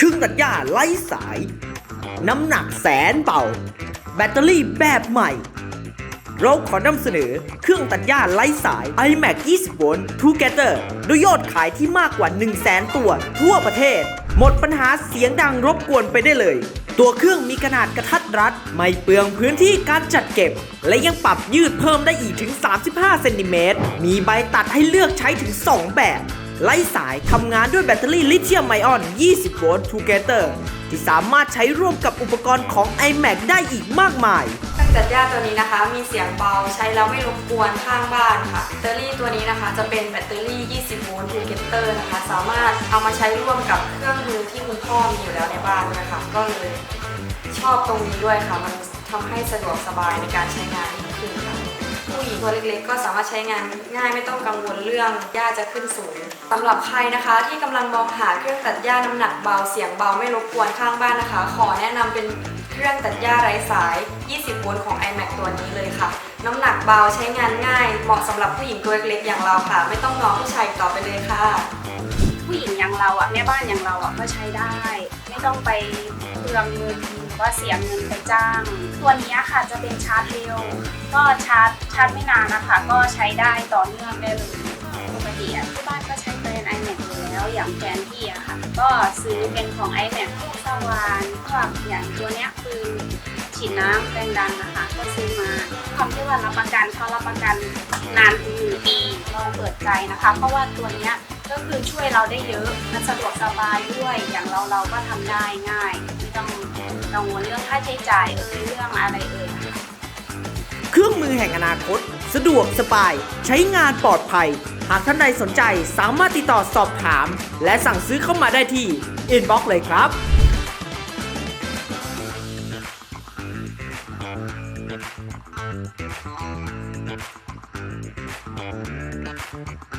เครื่องตัดหญ้าไร้สาย น้ำหนักแสนเบา แบตเตอรี่แบบใหม่ เราขอนำเสนอเครื่องตัดหญ้าไร้สาย iMac 20โวลต์ Together ด้วยยอดขายที่มากกว่า 1 0 0 0 0แสนตัว ทั่วประเทศ หมดปัญหาเสียงดังรบกวนไปได้เลย ตัวเครื่องมีขนาดกระทัดรัด ไม่เปลืองพื้นที่การจัดเก็บ และยังปรับยืดเพิ่มได้อีกถึง 35 เซนติเมตร มีใบตัดให้เลือกใช้ถึง 2 แบบ ไร้สายทำงานด้วยแบตเตอรี่ลิเธียมไอออน 20 โวลต์ Together ที่สามารถใช้ร่วมกับอุปกรณ์ของ iMac ได้อีกมากมาย เครื่องตัดหญ้าตัวนี้นะคะ มีเสียงเบาใช้แล้วไม่รบกวนข้างบ้านค่ะแบตเตอรี่ตัวนี้นะคะ จะเป็นแบตเตอรี่ 20 โวลต์ทูเกเตอร์นะคะ สามารถเอามาใช้ร่วมกับเครื่องมือที่คุณพ่อมีอยู่แล้วในบ้านด้วยค่ะก็เลยชอบตรงนี้ด้วยค่ะ มันทำให้สะดวกสบายในการใช้งานยิ่งขึ้นค่ะ ผู้หญิงตัวเล็กๆ ก็สามารถใช้งานง่ายไม่ต้องกังวลเรื่องหญ้าจะขึ้นสูงสำหรับใครนะคะ ที่กำลังมองหาเครื่องตัดหญ้าน้ำหนักเบาเสียงเบาไม่รบกวนข้างบ้านนะคะ ขอแนะนำเป็นเครื่องตัดหญ้าไร้สาย 20 โวลต์ของ iMac ตัวนี้เลยค่ะ น้ำหนักเบาใช้งานง่าย เหมาะสำหรับผู้หญิงตัวเล็กๆอย่างเราค่ะ ไม่ต้องรอผู้ชายต่อไปเลยค่ะ ผู้หญิงอย่างเราอะแม่บ้านอย่างเราอะก็ใช้ได้ ไม่ต้องไปเปลืองเงินหรือ ว่าเสียเงินไปจ้าง ตัวนี้ค่ะจะเป็นชาร์จเร็ว ก็ชาร์จชาร์จไม่นานนะคะ ก็ใช้ได้ต่อเนื่องได้เลยปกติอะที่บ้านก็ใช้เป็น iMac อยู่แล้วอย่างแฟนพี่อะค่ะ ก็ซื้อเป็นของ iMac พวกสว่านพวกอย่างตัวเนี้ยคือฉีดน้ำแรงดันนะคะ ก็ซื้อมาความที่ว่ารับประกันเขารับประกันนานถึงหนึ่งปีลองเปิดใจนะคะ เพราะว่าตัวเนี้ยก็คือช่วยเราได้เยอะ มันสะดวกสบายด้วย อย่างเราเราก็ทำได้ง่าย องกังวลเรื่องค่าใช้จ่ายเอ่ยเรื่องอะไรเอ่ยเครื่องมือแห่งอนาคต สะดวกสบาย ใช้งานปลอดภัย หากท่านใดสนใจสามารถติดต่อสอบถาม และสั่งซื้อเข้ามาได้ที่ inbox เลยครับ Thank